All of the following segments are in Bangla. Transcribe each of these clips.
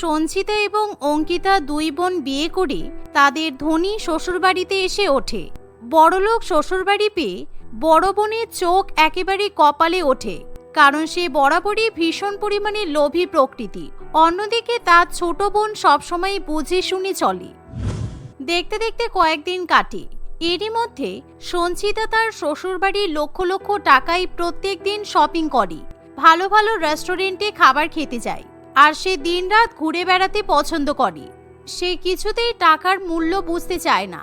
সঞ্চিতা এবং অঙ্কিতা দুই বোন বিয়ে করে তাদের ধনী শ্বশুরবাড়িতে এসে ওঠে। বড়লোক শ্বশুরবাড়ি পেয়ে বড় বোনের চোখ একেবারে কপালে ওঠে, কারণ সে বরাবরই ভীষণ পরিমাণে লোভী প্রকৃতি। অন্যদিকে তার ছোট বোন সবসময় বুঝে শুনে চলে। দেখতে দেখতে কয়েকদিন কাটে। এরই মধ্যে সঞ্চিতা তার শ্বশুরবাড়ির লক্ষ লক্ষ টাকায় প্রত্যেক দিন শপিং করে। ভালো ভালো রেস্টুরেন্টে খাবার খেতে যায়। আর সে দিনরাত ঘুরে বেড়াতে পছন্দ করে। সে কিছুতেই টাকার মূল্য বুঝতে চায় না।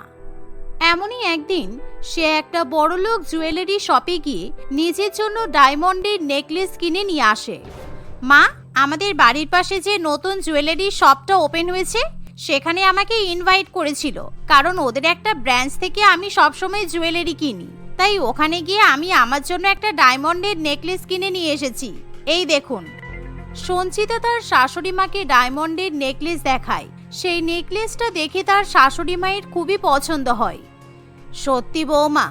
এমনই একদিন সে একটা বড়লোক জুয়েলারি শপে গিয়ে নিজের জন্য ডায়মন্ডের নেকলেস কিনে নিয়ে আসে। মা, আমাদের বাড়ির পাশে যে নতুন জুয়েলারি শপটা ওপেন হয়েছে, সেখানে আমাকে ইনভাইট করেছিল, কারণ ওদের একটা ব্রাঞ্চ থেকে আমি সবসময় জুয়েলারি কিনি। তাই ওখানে গিয়ে আমি আমার জন্য একটা ডায়মন্ডের নেকলেস কিনে নিয়ে এসেছি। এই দেখুন। সঞ্চিতা তার শাশুড়ি মাকে ডায়মন্ডের নেকলেস দেখায়। সেই নেকলেসটা দেখে তার শাশুড়ি মায়ের খুবই পছন্দ হয়। সত্যি বৌমা,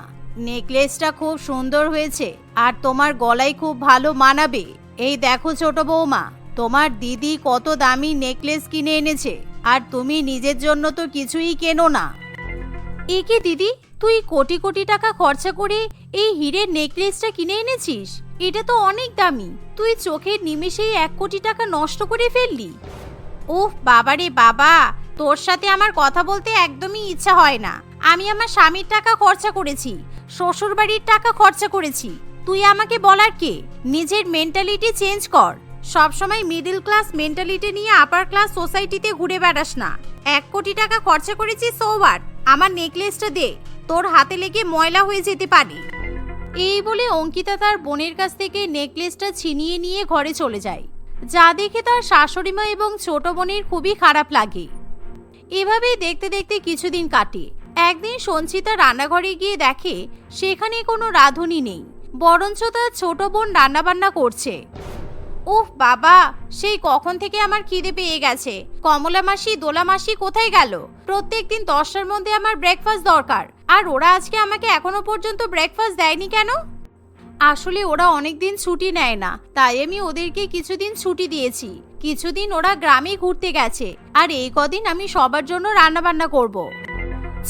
নেকলেসটা খুব সুন্দর হয়েছে আর তোমার গলায় খুব ভালো মানাবে। এই দেখো ছোট বৌমা, তোমার দিদি কত দামি নেকলেস কিনে এনেছে আর তুমি নিজের জন্য তো কিছুই কেনো না। এ কি দিদি, তুই কোটি কোটি টাকা খরচা করে এই হীরের নেকলেসটা কিনে এনেছিস? এটা তো অনেক দামি। তুই চোখের নিমেষেই এক কোটি টাকা নষ্ট করে ফেললি। উফ, বাবারে বাবা, তোর সাথে আমার কথা বলতে একদমই ইচ্ছা হয় না। আমি আমার স্বামীর টাকা খরচা করেছি শ্বশুর বাড়ির টাকা খরচা করেছি। তুই আমাকে বলার কে? নিজের মেন্টালিটি চেঞ্জ কর। সবসময় মিডল ক্লাস মেন্টালিটি নিয়ে আপার ক্লাস সোসাইটিতে ঘুরে বেড়াস না। এক কোটি টাকা খরচা করেছি সোবার আমার নেকলেসটা দে। তোর হাতে লেগে ময়লা হয়ে যেতে পারে। এই বলে অঙ্কিতা তার বোনের কাছ থেকে নেকলেসটা ছিনিয়ে নিয়ে ঘরে চলে যায়। যা দেখে তার শাশুড়িমা এবং ছোট বোনের খুবই খারাপ লাগে। এভাবেই দেখতে দেখতে কিছুদিন কাটে। একদিন সঞ্চিতা রান্নাঘরে গিয়ে দেখে, সেখানে কোনো রাঁধুনি নেই। বরঞ্চ তার ছোট বোন রান্নাবান্না করছে। উফ বাবা, সেই কখন থেকে আমার খিদে পেয়ে গেছে। কমলা মাসি দোলা মাসি কোথায় গেল? প্রত্যেকদিন দশটার মধ্যে আমার ব্রেকফাস্ট দরকার। আর ওরা আজকে আমাকে এখনও পর্যন্ত ব্রেকফাস্ট দেয়নি কেন? আসলে ওরা অনেক দিন ছুটি নেয় না, তাই আমি ওদেরকে কিছুদিন ছুটি দিয়েছি। কিছুদিন ওরা গ্রামে ঘুরতে গেছে, আর এই কদিন আমি সবার জন্য রান্নাবান্না করব।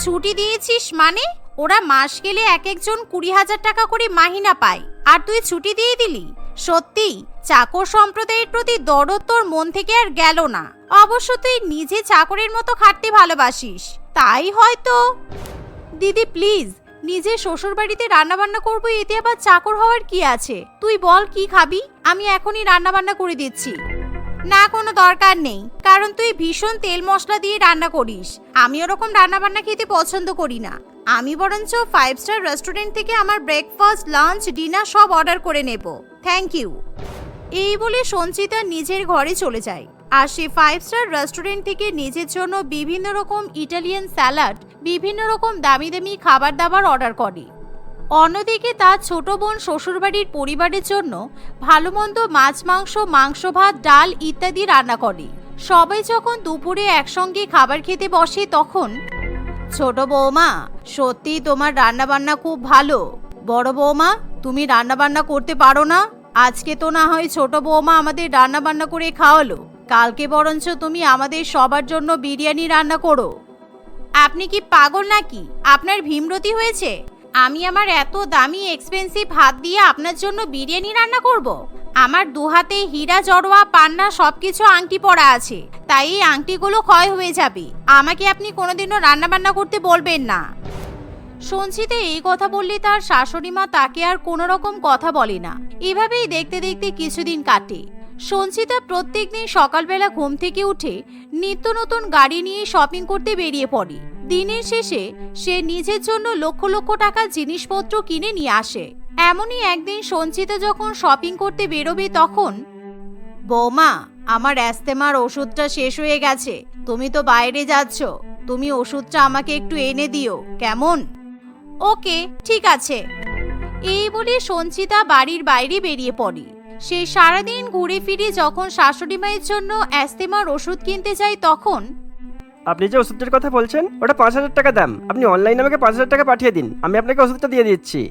ছুটি দিয়েছিস মানে? ওরা মাস গেলে এক একজন কুড়ি হাজার টাকা করে মাহিনা পায়। আর তুই ছুটি দিয়ে দিলি? সত্যি? চাকর সম্প্রদায়ের প্রতি দরদ তোর মন থেকে আর গেল না। অবশ্য তুই নিজে চাকরের মতো খাটতে ভালোবাসিস, তাই হয়তো। দিদি প্লিজ নিজে শ্বশুর বাড়িতে রান্না বান্না করব এতে আবার চাকর হওয়ার কি আছে? তুই বল, কি খাবি? আমি এখনই রান্না বান্না করে দিচ্ছি। না, কোনো দরকার নেই, কারণ তুই ভীষণ তেল মশলা দিয়ে রান্না করিস। আমি ওরকম রান্না বান্না খেতে পছন্দ করি না। আমি বরঞ্চ ফাইভ স্টার রেস্টুরেন্ট থেকে আমার ব্রেকফাস্ট লাঞ্চ ডিনার সব অর্ডার করে নেব। থ্যাংক ইউ এই বলে সঞ্চিতা নিজের ঘরে চলে যায়। আর সে ফাইভ স্টার রেস্টুরেন্ট থেকে নিজের জন্য বিভিন্ন রকম ইটালিয়ান স্যালাড বিভিন্ন রকম দামি দামি খাবার দাবার অর্ডার করে। অন্যদিকে তার ছোট বোন শ্বশুরবাড়ির পরিবারের জন্য ভালো মন্দ মাছ, মাংস মাংস ভাত, ডাল ইত্যাদি রান্না করে। সবাই যখন দুপুরে একসঙ্গে খাবার খেতে বসে তখন, ছোট বৌমা, সত্যি তোমার রান্না বান্না খুব ভালো। বড় বৌমা, তুমি রান্না বান্না করতে পারো না? আজকে তো না হয় ছোট বৌমা আমাদের রান্না বান্না করে খাওয়ালো। কালকে বরঞ্চ তুমি আমাদের সবার জন্য বিরিয়ানি রান্না করো। আপনি কি পাগল নাকি? আপনার ভীমরতি হয়েছে। আমি আমার এত দামি এক্সপেন্সিভ হাত দিয়ে আপনার জন্য বিরিয়ানি রান্না করব। আমার দু হাতে হীরা, জড়োয়া, পান্না সবকিছু আংটি পরা আছে। তাই এই আংটিগুলো ক্ষয় হয়ে যাবে। আমাকে আপনি কোনোদিনও রান্না বান্না করতে বলবেন না। সঞ্চিতে এই কথা বললে তার শাশুড়ি মা তাকে আর কোনো রকম কথা বলে না। এভাবেই দেখতে দেখতে কিছুদিন কাটে। সঞ্চিতা প্রত্যেক দিন সকালবেলা ঘুম থেকে উঠে নিত্য নতুন গাড়ি নিয়ে শপিং করতে বেরিয়ে পড়ে। দিনের শেষে সে নিজের জন্য লক্ষ লক্ষ টাকার জিনিসপত্র কিনে নিয়ে আসে। এমনই একদিন সঞ্চিতা যখন শপিং করতে বেরোবে তখন, বৌমা, আমার অ্যাস্তেমার ওষুধটা শেষ হয়ে গেছে। তুমি তো বাইরে যাচ্ছ। তুমি ওষুধটা আমাকে একটু এনে দিও। কেমন? ওকে, ঠিক আছে। এই বলে সঞ্চিতা বাড়ির বাইরে বেরিয়ে পড়ে। সে সারাদিন ঘুরে ফিরে যখন শাশুড়ি মায়ের জন্য অ্যাস্তেমার ওষুধ কিনতে যায় তখন। আপনি যে ওষুধটার কথা বলছেন ওটা পাঁচ হাজার টাকা দাম। আপনি অনলাইনে আমাকে পাঁচ হাজার টাকা পাঠিয়ে দিন। আমি আপনাকে ওষুধটা দিয়ে দিচ্ছি।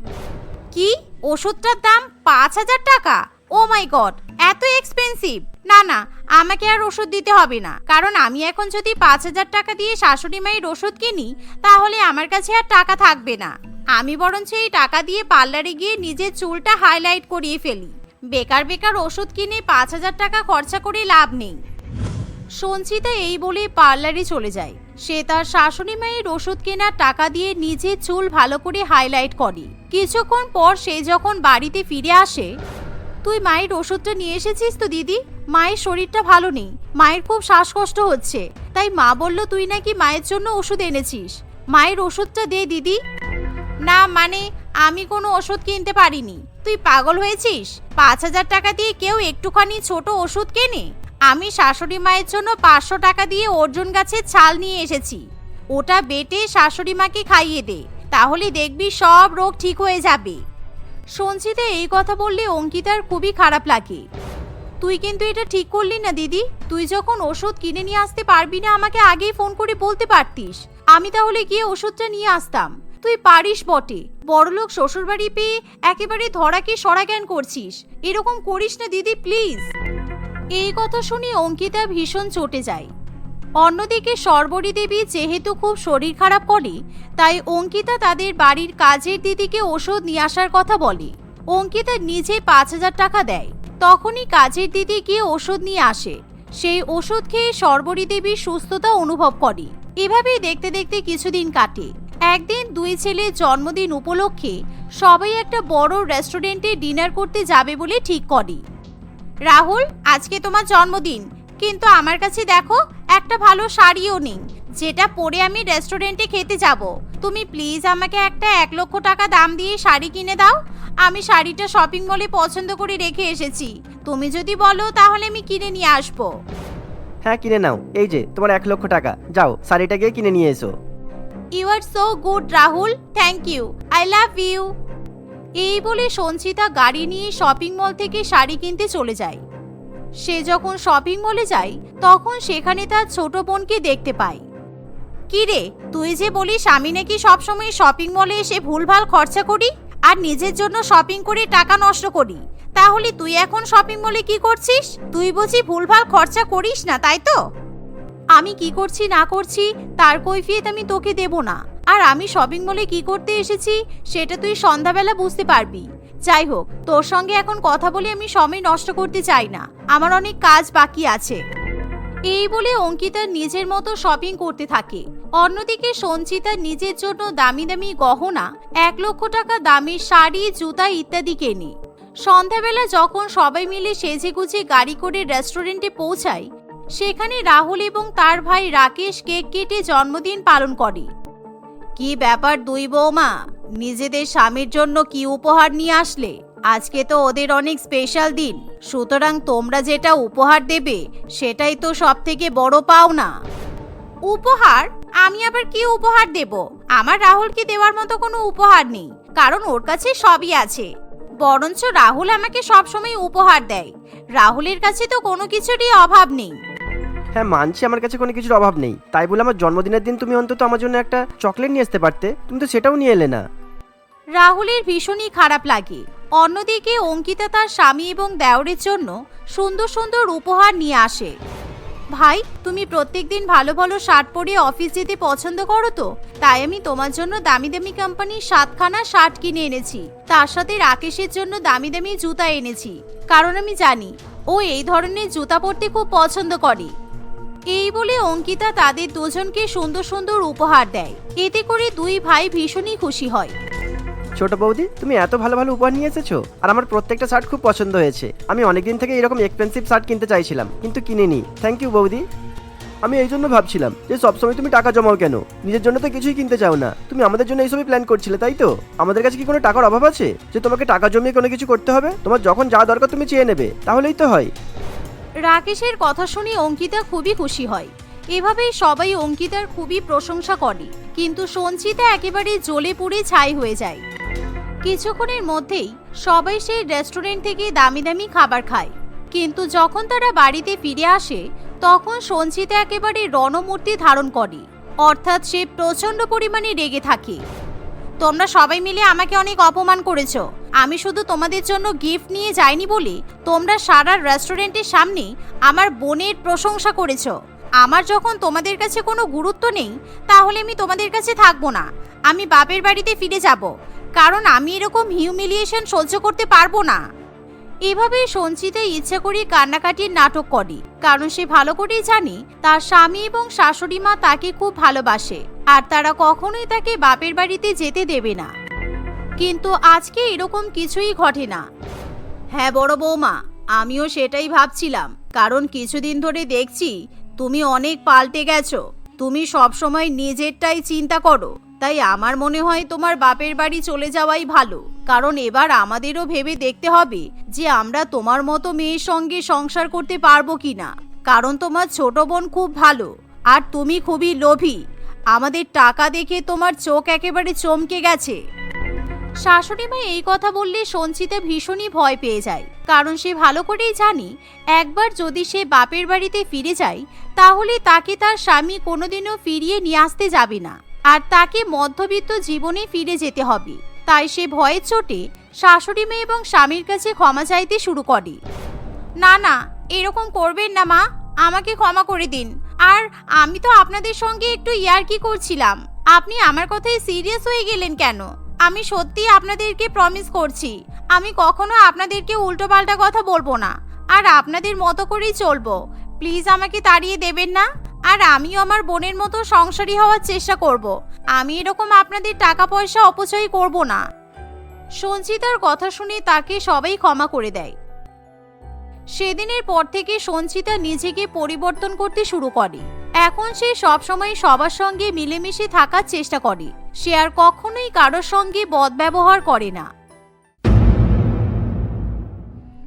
কি? ওষুধটার দাম পাঁচ হাজার টাকা? ও মাই গড এত এক্সপেন্সিভ না না আমাকে আর ওষুধ দিতে হবে না। কারণ আমি এখন যদি পাঁচ হাজার টাকা দিয়ে শাশুড়ি মায়ের ওষুধ কিনি তাহলে আমার কাছে আর টাকা থাকবে না। আমি বরঞ্চ এই টাকা দিয়ে পার্লারে গিয়ে নিজের চুলটা হাইলাইট করিয়ে ফেলি। বেকার বেকার ওষুধ কিনে পাঁচ হাজার টাকা খরচা করে লাভ নেই। সঞ্চিতা এই বলে পার্লারে চলে যায়। সে তার শাশুড়ি মায়ের ওষুধ কেনার টাকা দিয়ে নিজের চুল ভালো করে হাইলাইট করে। কিছুক্ষণ পর সে যখন বাড়িতে ফিরে আসে, তুই মায়ের ওষুধটা নিয়ে এসেছিস তো দিদি? মায়ের শরীরটা ভালো নেই। মায়ের খুব শ্বাসকষ্ট হচ্ছে। তাই মা বলল, তুই নাকি মায়ের জন্য ওষুধ এনেছিস। মায়ের ওষুধটা দে দিদি। না মানে আমি কোনো ওষুধ কিনতে পারিনি। তুই পাগল হয়েছিস? পাঁচ হাজার টাকা দিয়ে কেউ একটুখানি ছোট ওষুধ কেনে? আমি শাশুড়ি মায়ের জন্য পাঁচশো টাকা দিয়ে অর্জুন গাছের ছাল নিয়ে এসেছি। ওটা বেটে শাশুড়ি মাকে খাইয়ে দে, তাহলে দেখবি সব রোগ ঠিক হয়ে যাবে। সঞ্চিতা এই কথা বললে অঙ্কিতার খুবই খারাপ লাগে। তুই কিন্তু এটা ঠিক করলি না, দিদি। তুই যখন ওষুধ কিনে নিয়ে আসতে পারবি না, আমাকে আগেই ফোন করে বলতে পারতিস। আমি তাহলে গিয়ে ওষুধটা নিয়ে আসতাম। তুই পারিস বটে। বড়লোক শ্বশুরবাড়ি পেয়ে একেবারে ধরাকে সরা জ্ঞান করছিস। এরকম করিস না দিদি, প্লিজ। এই কথা শুনে অঙ্কিতা ভীষণ চটে যায়। অন্যদিকে সর্বরী দেবী যেহেতু খুব শরীর খারাপ করে, তাই অঙ্কিতা তাদের বাড়ির কাজের দিদিকে ওষুধ নিয়ে আসার কথা বলে। অঙ্কিতা নিজে পাঁচ হাজার টাকা দেয়। তখনই কাজের দিদি গিয়ে ওষুধ নিয়ে আসে। সেই ওষুধ খেয়ে সর্বরী দেবী সুস্থতা অনুভব করে। এভাবেই দেখতে দেখতে কিছুদিন কাটে। একদিন দুই ছেলের জন্মদিন উপলক্ষে সবাই একটা বড় রেস্টুরেন্টে ডিনার করতে যাবে বলে ঠিক করে। রাহুল, আজকে তোমার জন্মদিন, কিন্তু আমার কাছে দেখো একটা ভালো শাড়িও নেই, যেটা পরে আমি রেস্টুরেন্টে খেতে যাব। তুমি প্লিজ আমাকে একটা এক লক্ষ টাকা দাম দিয়ে শাড়ি কিনে দাও। আমি শাড়িটা শপিং মলে পছন্দ করে রেখে এসেছি। তুমি যদি বলো, তাহলে আমি কিনে নিয়ে আসব। হ্যাঁ কিনে নাও। এই যে, তোমার এক লক্ষ টাকা। যাও শাড়িটা গিয়ে কিনে নিয়ে এসো। You are so good Rahul thank you I love you এই বলে সঞ্চিতা গাড়ি নিয়ে শপিং মল থেকে শাড়ি কিনতে চলে যায়। সে যখন শপিং মলে যায়, তখন সেখানে তার ছোট বোনকে দেখতে পায়। কি রে, তুই যে বলিস আমি নাকি সবসময় শপিং মলে এসে ভুলভাল খরচা করি আর নিজের জন্য শপিং করে টাকা নষ্ট করি? তাহলে তুই এখন শপিং মলে কি করছিস? তুই বুঝি ভুলভাল খরচা করিস না, তাই তো? আমি কি করছি, না করছি, তার কৈফিয়ত আমি তোকে দেব না। আর আমি শপিং মলে কি করতে এসেছি, সেটা তুই সন্ধ্যাবেলা বুঝতে পারবি। যাই হোক, তোর সঙ্গে এখন কথা বলে আমি সময় নষ্ট করতে চাই না। আমার অনেক কাজ বাকি আছে। এই বলে অঙ্কিতা নিজের মতো শপিং করতে থাকে। অন্যদিকে সঞ্চিতা নিজের জন্য দামি দামি গহনা, এক লক্ষ টাকা দামের শাড়ি, জুতা ইত্যাদি কেনে। সন্ধ্যাবেলা যখন সবাই মিলে সেজে গুজে গাড়ি করে রেস্টুরেন্টে পৌঁছায় সেখানে রাহুল এবং তার ভাই রাকেশ কেক কেটে জন্মদিন পালন করে। কি ব্যাপার দুই বৌমা? নিজেদের স্বামীর জন্য কি উপহার নিয়ে আসলে? আজকে তো ওদের অনেক স্পেশাল দিন। সুতরাং তোমরা যেটা উপহার দেবে, সেটাই তো সব থেকে বড় পাও না উপহার? আমি আবার কি উপহার দেব? আমার রাহুলকে দেওয়ার মতো কোনো উপহার নেই, কারণ ওর কাছে সবই আছে। বরঞ্চ রাহুল আমাকে সবসময় উপহার দেয়। রাহুলের কাছে তো কোনো কিছুরই অভাব নেই। হ্যাঁ মানছি আমার কাছে কোনো কিছুর অভাব নেই। তাই বলে আমার জন্মদিনের দিন তুমি অন্তত আমার জন্য একটা চকলেট নিয়ে আসতে পারতে। তুমি তো সেটাও নিয়ে এলে না। রাহুলের ভীষণই খারাপ লাগে। অন্যদিকে অঙ্কিতা তার স্বামী এবং দেওরের জন্য সুন্দর সুন্দর উপহার নিয়ে আসে। ভাই, তুমি প্রত্যেক দিন ভালো ভালো শার্ট পরে অফিস যেতে পছন্দ করো তো? তাই আমি তোমার জন্য দামি দামি কোম্পানির সাতখানা শার্ট কিনে এনেছি। তার সাথে রাকেশের জন্য দামি দামি জুতা এনেছি। কারণ আমি জানি, ও এই ধরনের জুতা পরতে খুব পছন্দ করে। এই বলে অঙ্কিতা তাদের দুজনকে সুন্দর সুন্দর উপহার দেয়। এতে করে দুই ভাই ভীষণই খুশি হয়। ছোট বৌদি, তুমি এত ভালো ভালো উপহার নিয়ে এসেছ আর আমার প্রত্যেকটা শার্ট খুব পছন্দ হয়েছে। আমি অনেকদিন থেকে এরকম এক্সপেন্সিভ শার্ট কিনতে চাইছিলাম, কিন্তু কিনিনি। থ্যাংক ইউ বৌদি। আমি এই জন্য ভাবছিলাম যে সবসময় তুমি টাকা জমাও কেন? নিজের জন্য তো কিছুই কিনতে চাও না। তুমি আমাদের জন্য এইসবই প্ল্যান করছিলে, তাই তো? আমাদের কাছে কি কোনো টাকার অভাব আছে? যে তোমাকে টাকা জমিয়ে কোনো কিছু করতে হবে? তোমার যখন যা দরকার তুমি চেয়ে নেবে, তাহলেই তো হয়। রাকেশের কথা শুনে অঙ্কিতা খুবই খুশি হয়। এভাবেই সবাই অঙ্কিতার খুবই প্রশংসা করে, কিন্তু সঞ্চিতা একেবারে জ্বলে পুড়ে ছাই হয়ে যায়। কিছুক্ষণের মধ্যেই সবাই সেই রেস্টুরেন্ট থেকে দামি দামি খাবার খায়, কিন্তু যখন তারা বাড়িতে ফিরে আসে, তখন সঞ্চিতা একেবারে রণমূর্তি ধারণ করে, অর্থাৎ সে প্রচণ্ড পরিমাণে রেগে থাকে। তোমরা সবাই মিলে আমাকে অনেক অপমান করেছ। আমি শুধু তোমাদের জন্য গিফট নিয়ে যাইনি বলে তোমরা সারা রেস্টুরেন্টের সামনে আমার বোনের প্রশংসা করেছ। আমার যখন তোমাদের কাছে কোনো গুরুত্ব নেই, তাহলে আমি তোমাদের কাছে থাকব না। আমি বাপের বাড়িতে ফিরে যাব, কারণ আমি এরকম হিউমিলিয়েশন সহ্য করতে পারব না। এভাবে সঞ্চিতা ইচ্ছা করে কান্নাকাটির নাটক করে, কারণ সে ভালো করেই জানে তার স্বামী এবং শাশুড়ি মা তাকে খুব ভালোবাসে। আর তারা কখনোই তাকে বাপের বাড়িতে যেতে দেবে না। কিন্তু আজকে এরকম কিছুই ঘটে না। হ্যাঁ বড় বৌমা, আমিও সেটাই ভাবছিলাম। কারণ কিছুদিন ধরে দেখছি তুমি অনেক পাল্টে গেছো। তুমি সবসময় নিজেরটাই চিন্তা করো। তাই আমার মনে হয় তোমার বাপের বাড়ি চলে যাওয়াই ভালো। কারণ এবার আমাদেরও ভেবে দেখতে হবে যে আমরা তোমার মতো মেয়ের সঙ্গে সংসার করতে পারব কি না কারণ তোমার ছোট বোন খুব ভালো। আর তুমি খুবই লোভী। আমাদের টাকা দেখে তোমার চোখ একেবারে চমকে গেছে। শাশুড়ি মা এই কথা বললে সঞ্চিতা ভীষণই ভয় পেয়ে যায়, কারণ সে ভালো করেই জানি, একবার যদি সে বাপের বাড়িতে ফিরে যায়, তাহলে তাকে তার স্বামী কোনোদিনও ফিরিয়ে নিয়ে আসতে যাবে না, আর তাকে মধ্যবিত্ত জীবনে ফিরে যেতে হবে। তাই সে ভয়ের চোটে শাশুড়ি মেয়ে এবং স্বামীর কাছে ক্ষমা চাইতে শুরু করে। না না, এরকম করবেন না মা। আমাকে ক্ষমা করে দিন। আর আমি তো আপনাদের সঙ্গে একটু ইয়ার্কি করছিলাম। আপনি আমার কথায় সিরিয়াস হয়ে গেলেন কেন? আমি সত্যি আপনাদেরকে প্রমিস করছি। আমি কখনো আপনাদেরকে উল্টোপাল্টা কথা বলব না। আর আপনাদের মতো করেই চলবো। প্লিজ আমাকে তাড়িয়ে দেবেন না। আর আমিও আমার বোনের মতো সংসারী হওয়ার চেষ্টা করব। আমি এরকম আপনাদের টাকা পয়সা অপচয় করব না। সঞ্চিতার কথা শুনে তাকে সবাই ক্ষমা করে দেয়। সেদিনের পর থেকে সঞ্চিতা নিজেকে পরিবর্তন করতে শুরু করে। এখন সে সবসময় সবার সঙ্গে মিলেমিশে থাকার চেষ্টা করে। সে আর কখনোই কারোর সঙ্গে বদব্যবহার করে না।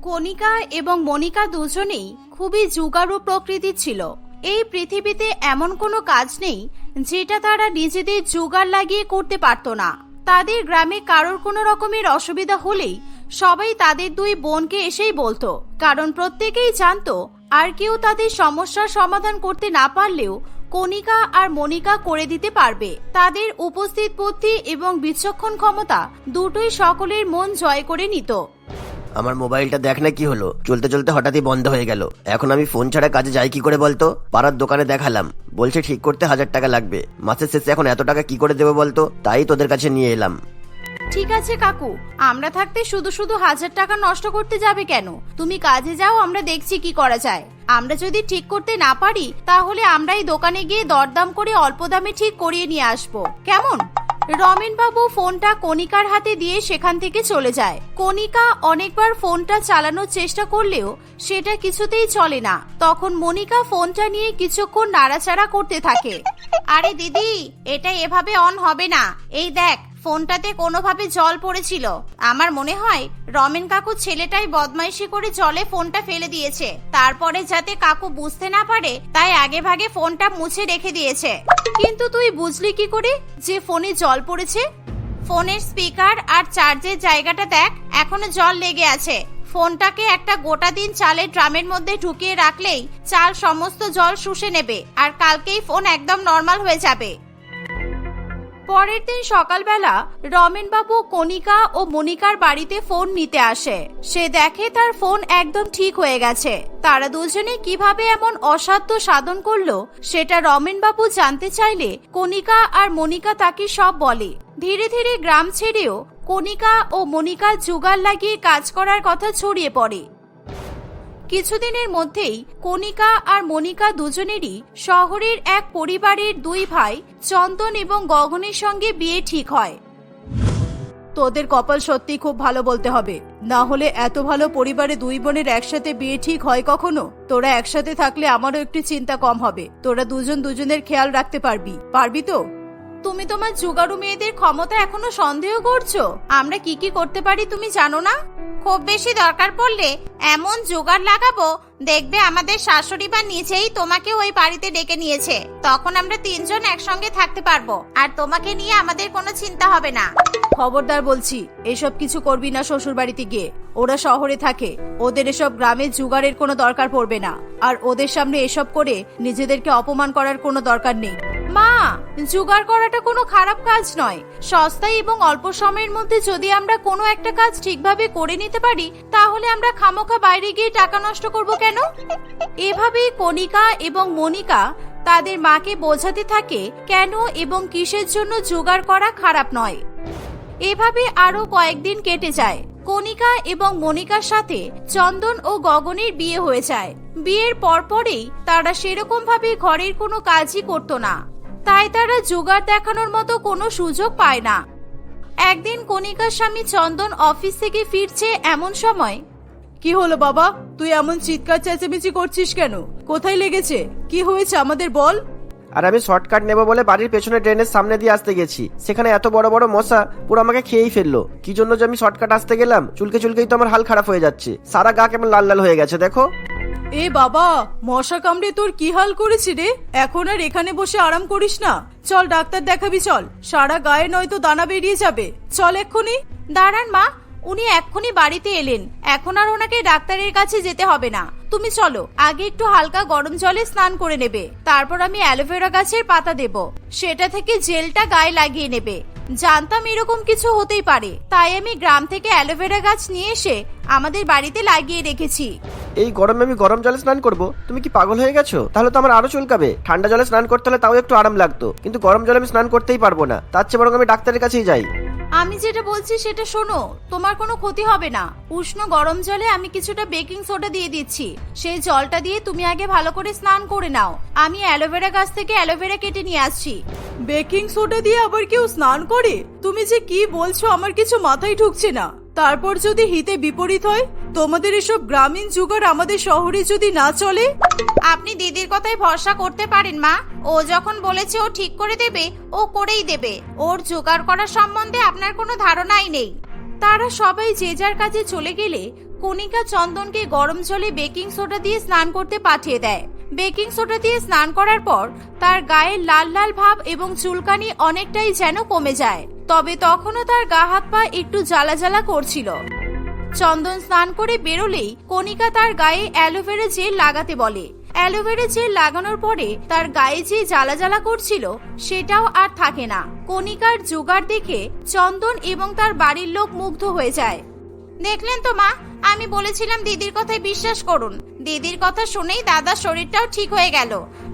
কণিকা এবং মনিকা দুজনেই খুবই জুগারু প্রকৃতির ছিল। এই পৃথিবীতে এমন কোনো কাজ নেই যেটা তারা নিজেদের জোগাড় লাগিয়ে করতে পারতো না। তাদের গ্রামে কারোর কোনো রকমের অসুবিধা হলেই সবাই তাদের দুই বোনকে এসেই বলতো, কারণ প্রত্যেকেই জানতো, আর কেউ তাদের সমস্যার সমাধান করতে না পারলেও কণিকা আর মনিকা করে দিতে পারবে। তাদের উপস্থিত বুদ্ধি এবং বিচক্ষণ ক্ষমতা দুটোই সকলের মন জয় করে নিত। আমার মোবাইলটা দেখ না কি হলো। চলতে চলতে হঠাৎই বন্ধ হয়ে গেল। এখন আমি ফোন ছাড়া কাজে যাই কি করে বলতো? পাড়ার দোকানে দেখালাম। বলছে ঠিক করতে হাজার টাকা লাগবে। মাসের শেষে এখন এত টাকা কি করে দেবো বলতো? তাই তোদের কাছে নিয়ে এলাম। ঠিক আছে, কাকু। আমরা থাকতে শুধু শুধু হাজার টাকা নষ্ট করতে যাবে কেন? তুমি কাজে যাও, আমরা দেখছি কি করা যায়। আমরা যদি ঠিক করতে না পারি, তাহলে আমরাই দোকানে গিয়ে দরদাম করে অল্প দামে ঠিক করিয়ে নিয়ে আসব। কেমন? রমেন বাবু ফোনটা কণিকার হাতে দিয়ে সেখান থেকে চলে যায়। কণিকা অনেকবার ফোনটা চালানোর চেষ্টা করলেও সেটা কিছুতেই চলে না। তখন মনিকা ফোনটা নিয়ে কিছুক্ষণ নাড়াচাড়া করতে থাকে। আরে দিদি, এটা এভাবে অন হবে না। এই দেখ ফোনটাতে কোনোভাবে জল পড়েছিল। আমার মনে হয় রমেন কাকু ছেলেটাই বদমাইশি করে জলে ফোনটা ফেলে দিয়েছে। তারপরে যাতে কাকু বুঝতে না পারে, তাই আগে ভাগে ফোনটা মুছে রেখে দিয়েছে। কিন্তু তুই বুঝলি কি করে যে ফোনে জল পড়েছে? ফোনের স্পিকার আর চার্জের জায়গাটা দেখ, এখনও জল লেগে আছে। ফোনটাকে একটা গোটা দিন চালের ড্রামের মধ্যে ঢুকিয়ে রাখলেই চাল সমস্ত জল শুষে নেবে, আর কালকেই ফোন একদম নর্মাল হয়ে যাবে। পরের দিন সকালবেলা রমেনবাবু কণিকা ও মনিকার বাড়িতে ফোন নিতে আসে। সে দেখে তার ফোন একদম ঠিক হয়ে গেছে। তারা দুজনে কীভাবে এমন অসাধ্য সাধন করল, সেটা রমেনবাবু জানতে চাইলে কণিকা আর মনিকা তাকে সব বলে। ধীরে ধীরে গ্রাম ছেড়েও কণিকা ও মনিকা জোগাড় লাগিয়ে কাজ করার কথা ছড়িয়ে পড়ে। কিছুদিনের মধ্যেই কণিকা আর মনিকা দুজনেরই শহরের এক পরিবারের দুই ভাই চন্দন এবং গগনের সঙ্গে বিয়ে ঠিক হয়। তোদের কপাল সত্যি খুব ভালো বলতে হবে। না হলে এত ভালো পরিবারে দুই বোনের একসাথে বিয়ে ঠিক হয় কখনো? তোরা একসাথে থাকলে আমারও একটু চিন্তা কম হবে। তোরা দুজন দুজনের খেয়াল রাখতে পারবি। পারবি তো? তুমি তোমার জুগারু মেয়েদের ক্ষমতা এখনও সন্দেহ করছ? আমরা কি কি করতে পারি তুমি জানো না? খুব বেশি দরকার পড়লে এমন জোগাড় লাগাবো দেখবে আমাদের শাশুড়ি বা নিজেই তোমাকে ওই বাড়িতে ডেকে নিয়েছে। তখন আমরা তিনজন একসঙ্গে থাকতে পারব। আর তোমাকে নিয়ে আমাদের কোনো চিন্তা হবে না। খবরদার বলছি, এসব কিছু করবি না শ্বশুর বাড়িতে গিয়ে। ওরা শহরে থাকে। ওদের এসব গ্রামে জুগারের কোনো দরকার পড়বে না। আর ওদের সামনে এসব করে নিজেদেরকে অপমান করার কোনো দরকার নেই। মা জোগাড় করাটা কোনো খারাপ কাজ নয়। সস্তায় এবং অল্প সময়ের মধ্যে যদি আমরা কোনো একটা কাজ ঠিকভাবে করে নিতে পারি, তাহলে আমরা খামোখা বাইরে গিয়ে টাকা নষ্ট করব কেন? এভাবেই কণিকা এবং মনিকা তাদের মাকে বোঝাতে থাকে কেন এবং কিসের জন্য জোগাড় করা খারাপ নয়। এভাবে আরও কয়েকদিন কেটে যায়। কণিকা এবং মনিকার সাথে চন্দন ও গগনের বিয়ে হয়ে যায়। বিয়ের পরপরেই তারা সেরকম ভাবে ঘরের কোনো কাজই করতো না। তাই তারা জোগাড় দেখানোর মতো কোনো সুযোগ পায় না। একদিন কণিকার স্বামী চন্দন অফিস থেকে ফিরছে এমন সময় কি হলো বাবা? তুই এমন চিৎকার চেঁচামেচি করছিস কেন? কোথায় লেগেছে? কি হয়েছে আমাদের বল? আর আমি শর্টকাট নেব বলে বাড়ির পেছনে ড্রেনের সামনে দিয়ে আসতে গেছি। সেখানে এত বড় বড় মশা পুরো আমাকে খেয়েই ফেলল। কি জন্য যে আমি শর্টকাট আসতে গেলাম? চুলকে চুলকেই তো আমার হাল খারাপ হয়ে যাচ্ছে। সারা গা কেমন লাল লাল হয়ে গেছে দেখো। এ বাবা মশা কামড়ে তোর কি হাল করেছি রে? এখন আর এখানে বসে আরাম করিস না। চল ডাক্তার দেখাবি চল। সারা গায়ে নয়তো দানা বেরিয়ে যাবে। চল এক্ষুনি। দাঁড়ান মা উনি এক্ষুনি বাড়িতে এলেন। এখন আর ওনাকে ডাক্তারের কাছে যেতে হবে না। তুমি চলো, আগে একটু হালকা গরম জলে স্নান করে নেবে। তারপর আমি অ্যালোভেরা গাছের পাতা দেব। সেটা থেকে জেলটা গায়ে লাগিয়ে নেবে। জানতাম এরকম কিছু হতেই পারে। তাই আমি গ্রাম থেকে অ্যালোভেরা গাছ নিয়ে এসে আমাদের বাড়িতে লাগিয়ে রেখেছি। এই গরমে আমি গরম জলে স্নান করব। তুমি কি পাগল হয়ে গেছো? তাহলে তো আমার আরও চুলকাবে। ঠান্ডা জলে স্নান করতে হলে তাও একটু আরাম লাগতো। কিন্তু গরম জলে আমি স্নান করতেই পারব না। তার চেয়ে বরং আমি ডাক্তারের কাছেই যাই। আমি যেটা বলছি সেটা শোনো। তোমার কোনো ক্ষতি হবে না। উষ্ণ গরম জলে আমি কিছুটা বেকিং সোডা দিয়ে দিচ্ছি। সেই জলটা দিয়ে তুমি আগে ভালো করে স্নান করে নাও। আমি অ্যালোভেরা গাছ থেকে অ্যালোভেরা কেটে নিয়ে আসছি। বেকিং সোডা দিয়ে আবার কেউ স্নান করে? তুমি যে কি বলছো আমার কিছু মাথায় ঢুকছে না। তারপর যদি হিতে বিপরীত হয় তোমাদের এসব গ্রামীণ যুগার আমাদের শহরে যদি না চলে? আপনি দিদির কথায় ভরসা করতে পারেন মা। ও যখন বলেছে ও ঠিক করে দেবে ও করেই দেবে। ওর জোগাড় করার সম্বন্ধে আপনার কোনো ধারণাই নেই। তারা সবাই যে যার কাজে চলে গেলে কণিকা চন্দনকে গরম জলে বেকিং সোডা দিয়ে স্নান করতে পাঠিয়ে দেয়। বেকিং সোডা দিয়ে স্নান করার পর তার গায়ে লাল লাল ভাব এবং চুলকানি অনেকটাই যেন কমে যায়। তবে তখনও তার গা হাত পা একটু জ্বালা জ্বালা করছিল। চন্দন স্নান করে বেরোলেই কণিকা তার গায়ে অ্যালোভেরা জেল লাগাতে বলে। অ্যালোভেরা জেল লাগানোর পরে তার গায়ে যে জ্বালা জ্বালা করছিল, সেটাও আর থাকে না। কণিকার জোগাড় দেখে চন্দন এবং তার বাড়ির লোক মুগ্ধ হয়ে যায়। দেখলেন তো, মা? আমি বলেছিলাম দিদির কথায় বিশ্বাস করুন। দিদির কথা শুনেই দাদার শরীরটাও ঠিক হয়ে গেল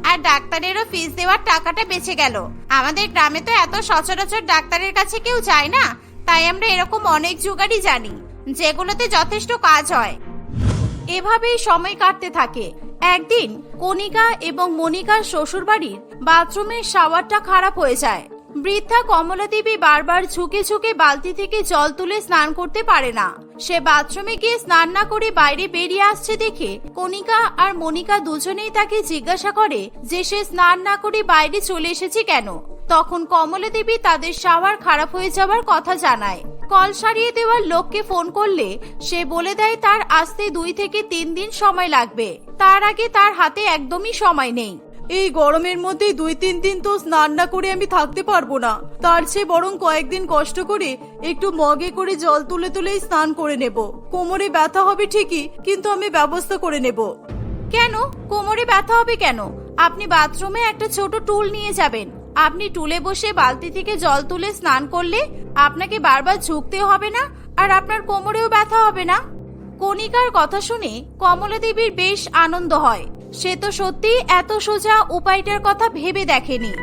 আর ডাক্তারেরও ফিস দেওয়ার টাকাটা বেঁচে গেল। আমাদের গ্রামে তো এত সচরাচর ডাক্তারের কাছে কেউ যায় না, তাই আমরা এরকম অনেক জোগাড়ই জানি, যেগুলোতে যথেষ্ট কাজ হয়। এভাবেই সময় কাটতে থাকে। একদিন কণিকা এবং মনিকার শ্বশুরবাড়ির বাথরুমের শাওয়ারটা খারাপ হয়ে যায়। বৃদ্ধা কমলা দেবী বারবার ঝুঁকে ঝুঁকে বালতি থেকে জল তুলে স্নান করতে পারে না। সে বাথরুমে গিয়ে স্নান না করে বাইরে বেরিয়ে আসছে দেখে কণিকা আর মনিকা দুজনেই তাকে জিজ্ঞাসা করে যে সে স্নান না করে বাইরে চলে এসেছে কেন? তখন কমলা দেবী তাদের শাওয়ার খারাপ হয়ে যাওয়ার কথা জানায়। কল সারিয়ে দেওয়ার লোককে ফোন করলে সে বলে দেয় তার আসতে দুই থেকে তিন দিন সময় লাগবে। তার আগে তার হাতে একদমই সময় নেই। এই গরমের মধ্যে দুই, তিন দিন তো স্নান না করে আমি থাকতে পারব না। তার চেয়ে বরং কয়েকদিন কষ্ট করে একটু মগে করে জল তুলে তুলেই স্নান করে নেব। কোমরে ব্যথা হবে ঠিকই, কিন্তু আমি ব্যবস্থা করে নেব। কেন? কোমরে ব্যথা হবে কেন? আপনি বাথরুমে একটা ছোট টুল নিয়ে যাবেন। আপনি টুলে বসে বালতি থেকে জল তুলে স্নান করলে আপনাকে বারবার ঝুঁকতে হবে না, আর আপনার কোমরেও ব্যথা হবে না। কণিকার কথা শুনে কমলা দেবীর বেশ আনন্দ হয়। সে তো সত্যি এত সোজা উপায়টার কথা ভেবে দেখেনি।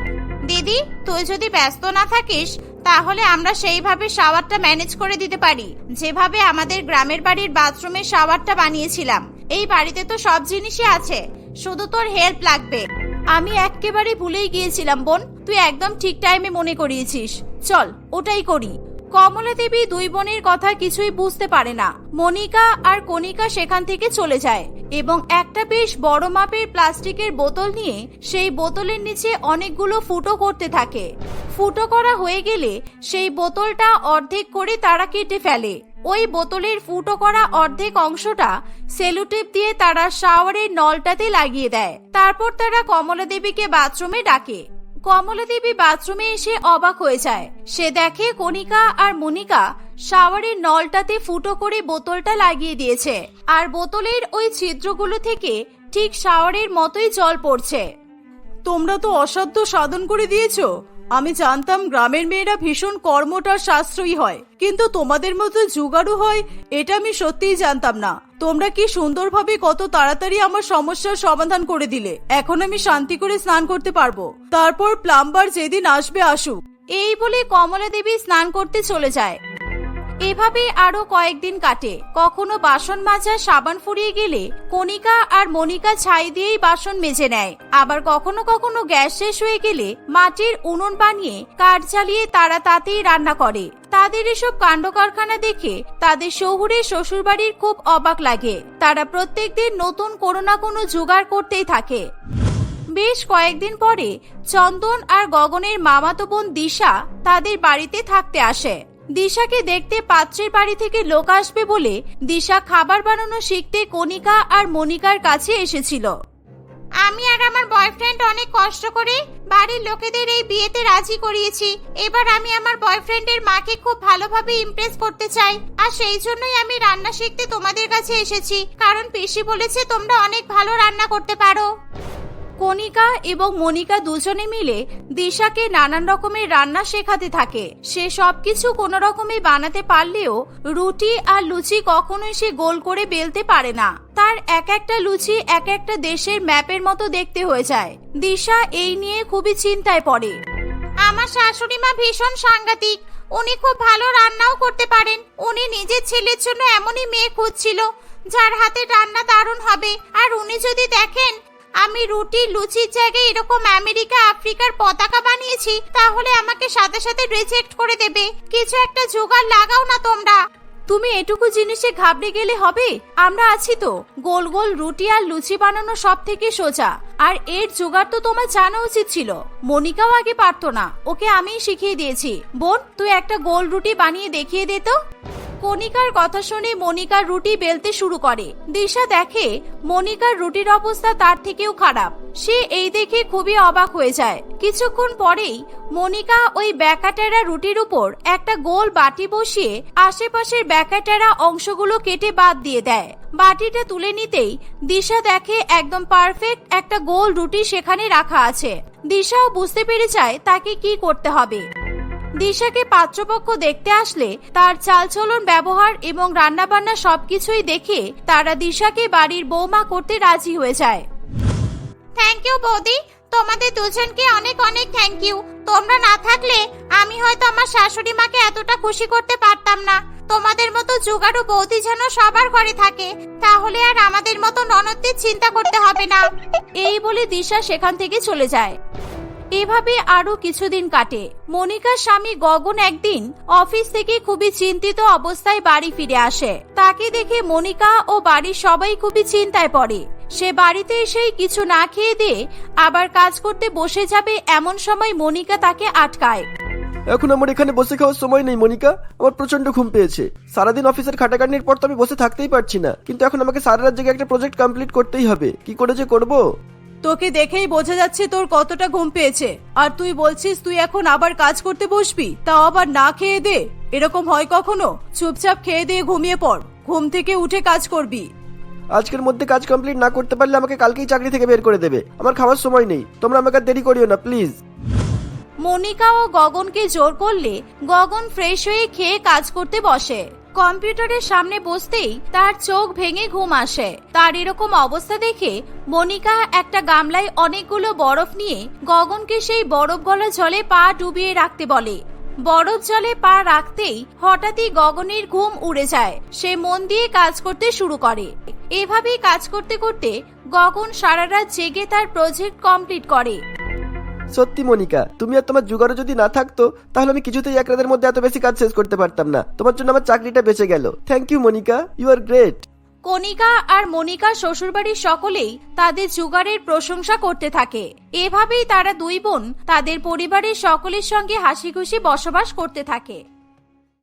দিদি, তুই যদি ব্যস্ত না থাকিস, তাহলে আমরা সেইভাবে শাওয়ারটা ম্যানেজ করে দিতে পারি। যেভাবে আমাদের গ্রামের বাড়ির বাথরুমের শাওয়ারটা বানিয়েছিলাম। এই বাড়িতে তো সব জিনিসই আছে। শুধু তোর হেল্প লাগবে। আমি একেবারে ভুলেই গিয়েছিলাম, বোন। তুই একদম ঠিক টাইমে মনে করিয়েছিস। চল, ওটাই করি। কমলা দেবী দুই বোনের কথা কিছুই বুঝতে পারে না। মনিকা আর কণিকা সেখান থেকে চলে যায়। এবং একটা বেশ বড় মাপের প্লাস্টিকের বোতল নিয়ে সেই বোতলের নিচে অনেকগুলো ফুটো করতে থাকে। ফুটো করা হয়ে গেলে সেই বোতলটা অর্ধেক করে তারা কেটে ফেলে। ওই বোতলের ফুটো করা অর্ধেক অংশটা সেলুটেপ দিয়ে তারা শাওয়ারের নলটাতে লাগিয়ে দেয়। তারপর তারা কমলা দেবীকে বাথরুমে ডাকে। কমলা দেবী বাথরুমে এসে অবাক হয়ে যায়। সে দেখে কণিকা আর মনিকা শাওয়ারের নলটাতে ফুটো করে বোতলটা লাগিয়ে দিয়েছে। আর বোতলের ওই ছিদ্রগুলো থেকে ঠিক শাওয়ারের মতোই জল পড়ছে। তোমরা তো অসাধ্য সাধন করে দিয়েছ। আমি জানতাম গ্রামের মেয়েরা ভীষণ কর্মটার সাশ্রয়ী হয়। কিন্তু তোমাদের মতো জুগাড়ু হয়, এটা আমি সত্যিই জানতাম না। তোমরা কি সুন্দরভাবে কত তাড়াতাড়ি আমার সমস্যার সমাধান করে দিলে? এখন আমি শান্তি করে স্নান করতে পারব। তারপর প্লাম্বার যেদিন আসবে আসুক। এই বলে কমলা দেবী স্নান করতে চলে যায়। এভাবে আরও কয়েকদিন কাটে। কখনো বাসন মাজা, সাবান ফুরিয়ে গেলে কণিকা আর মনিকা ছাই দিয়েই বাসন মেজে নেয়। আবার কখনো কখনো গ্যাস শেষ হয়ে গেলে মাটির উনুন বানিয়ে কাঠ জ্বালিয়ে তারা তাতেই রান্না করে। তাদের এসব কাণ্ড কারখানা দেখে তাদের শহুরে শ্বশুরবাড়ির খুব অবাক লাগে। তারা প্রত্যেকদিন নতুন কোনো না কোনো জোগাড় করতেই থাকে। বেশ কয়েকদিন পরে চন্দন আর গগনের মামাতো বোন দিশা তাদের বাড়িতে থাকতে আসে। দিশাকে দেখতে পাত্রের বাড়ি থেকে লোক আসবে বলে দিশা খাবার বানানো শিখতে কণিকা আর মনিকার কাছে এসেছিল। আমি আর আমার বয়ফ্রেন্ড অনেক কষ্ট করে বাড়ির লোকেদের এই বিয়েতে রাজি করিয়েছি। এবার আমি আমার বয়ফ্রেন্ডের মাকে খুব ভালোভাবে ইমপ্রেস করতে চাই। আর সেই জন্যই আমি রান্না শিখতে তোমাদের কাছে এসেছি। কারণ পিসি বলেছে তোমরা অনেক ভালো রান্না করতে পারো। কণিকা এবং মনিকা দুজনে মিলে দিশাকে নানান রকমের রান্না শেখাতে থাকে। সে সবকিছু কোনো রকমে বানাতে পারলেও রুটি আর লুচি কখনোই সে গোল করে বেলতে পারে না। তার এক একটা লুচি এক একটা দেশের ম্যাপের মতো দেখতে হয়ে যায়। দিশা এই নিয়ে খুবই চিন্তায় পড়ে। আমার শাশুড়ি মা ভীষণ সাংঘাতিক। উনি খুব ভালো রান্নাও করতে পারেন। উনি নিজের ছেলের জন্য এমনই মেয়ে খুঁজছিল, যার হাতে রান্না দারুণ হবে। আর উনি যদি দেখেন আমি রুটি, লুচির জায়গায় এরকম আমেরিকা, আফ্রিকার পতাকা বানিয়েছি, তাহলে আমাকে সাথে সাথে রিজেক্ট করে দেবে। কিছু একটা জোগাড় লাগাও না তোমরা। তুমি এটুকু জিনিসে ঘাবড়ে গেলে হবে? আমরা আছি তো। গোল গোল রুটি আর লুচি বানানো সব থেকে সোজা। আর এর জোগাড় তো তোমার জানা উচিত ছিল। মনিকাও আগে পারতো না। ওকে আমিই শিখিয়ে দিয়েছি। বোন, তুই একটা গোল রুটি বানিয়ে দেখিয়ে দে তো। কণিকার কথা শুনে মনিকার রুটি বেলতে শুরু করে। দিশা দেখে মনিকার রুটির অবস্থা তার থেকেও খারাপ। সে এই দেখে খুবই অবাক হয়ে যায়। কিছুক্ষণ পরেই মনিকা ওই ব্যাকাটেরা রুটির উপর একটা গোল বাটি বসিয়ে আশেপাশের ব্যাকাটেরা অংশগুলো কেটে বাদ দিয়ে দেয়। বাটিটা তুলে নিতেই দিশা দেখে একদম পারফেক্ট একটা গোল রুটি সেখানে রাখা আছে। দিশাও বুঝতে পেরে যায় তাকে কি করতে হবে। দিশাকে পাত্রপক্ষ দেখতে আসলে তার চালচলন ব্যবহার এবং রান্নাবান্না সবকিছুই দেখে তারা দিশাকে বাড়ির বৌমা করতে রাজি হয়ে যায়। থ্যাংক ইউ বৌদি। তোমাদের দুজনকে অনেক অনেক থ্যাংক ইউ তোমরা না থাকলে আমি হয়তো আমার শাশুড়ি মাকে এতটা খুশি করতে পারতাম না। তোমাদের মতো জুগাড়ু বৌদি যেন সবার ঘরে থাকে তাহলে আর আমাদের মতো ননদদের চিন্তা করতে হবে না। এই বলে দিশা সেখান থেকে চলে যায়। এভাবে আরও কিছুদিন কাটে। মনিকার স্বামী গগন একদিন অফিস থেকে খুবই চিন্তিত অবস্থায় বাড়ি ফিরে আসে। তাকে দেখে মনিকা ও বাড়ির সবাই খুবই চিন্তায় পড়ে। সে বাড়িতে এসেই কিছু না খেয়ে দিয়ে আবার কাজ করতে বসে যাবে এমন সময় মনিকা তাকে আটকায়। এখন আমার এখানে বসে খাওয়ার সময় নেই, মনিকা। আমার প্রচণ্ড ঘুম পেয়েছে। সারাদিন অফিসের খাটাখাটনির পর তো আমি বসে থাকতেই পারছি না। কিন্তু এখন আমাকে সারা রাত জেগে একটা প্রজেক্ট কমপ্লিট করতেই হবে। কি করে যে করব? তোকে দেখেই বোঝা যাচ্ছে তোর কতটা ঘুম পেয়েছে। আর তুই বলছিস তুই এখন আবার কাজ করতে বসবি তাও আবার না খেয়ে দে। এরকম হয় কখনো? চুপচাপ খেয়ে দিয়ে ঘুমিয়ে পড়। ঘুম থেকে উঠে কাজ করবি। আজকের মধ্যে কাজ কমপ্লিট না করতে পারলে আমাকে কালকেই চাকরি থেকে বের করে দেবে। আমার খাওয়ার সময় নেই। তোমরা আমাকে আর দেরি করিও না প্লিজ মনিকা ও গগনকে জোর করলে গগন ফ্রেশ হয়ে খেয়ে কাজ করতে বসে। কম্পিউটারের সামনে বসতেই তার চোখ ভেঙে ঘুম আসে। তার এরকম অবস্থা দেখে মনিকা একটা গামলায় অনেকগুলো বরফ নিয়ে গগনকে সেই বরফ গলা জলে পা ডুবিয়ে রাখতে বলে। বরফ জলে পা রাখতেই হঠাৎই গগনের ঘুম উড়ে যায়। সে মন দিয়ে কাজ করতে শুরু করে। এভাবেই কাজ করতে করতে গগন সারা রাত জেগে তার প্রজেক্ট কমপ্লিট করে। সত্যি, মনিকা, তুমি আর তোমার জুগারও যদি না থাকতো, তাহলে আমি কিছুতেই এক রাতের মধ্যে এত বেশি কাজ শেষ করতে পারতাম না। তোমার জন্য আমার চাকরিটা বেঁচে গেল। Thank you Monica. You are great Kanika আর মনিকা শ্বশুরবাড়ির সকলেই তাদের জুগারের প্রশংসা করতে থাকে। এভাবেই তারা দুই বোন তাদের পরিবারের সকলের সঙ্গে হাসি খুশি বসবাস করতে থাকে।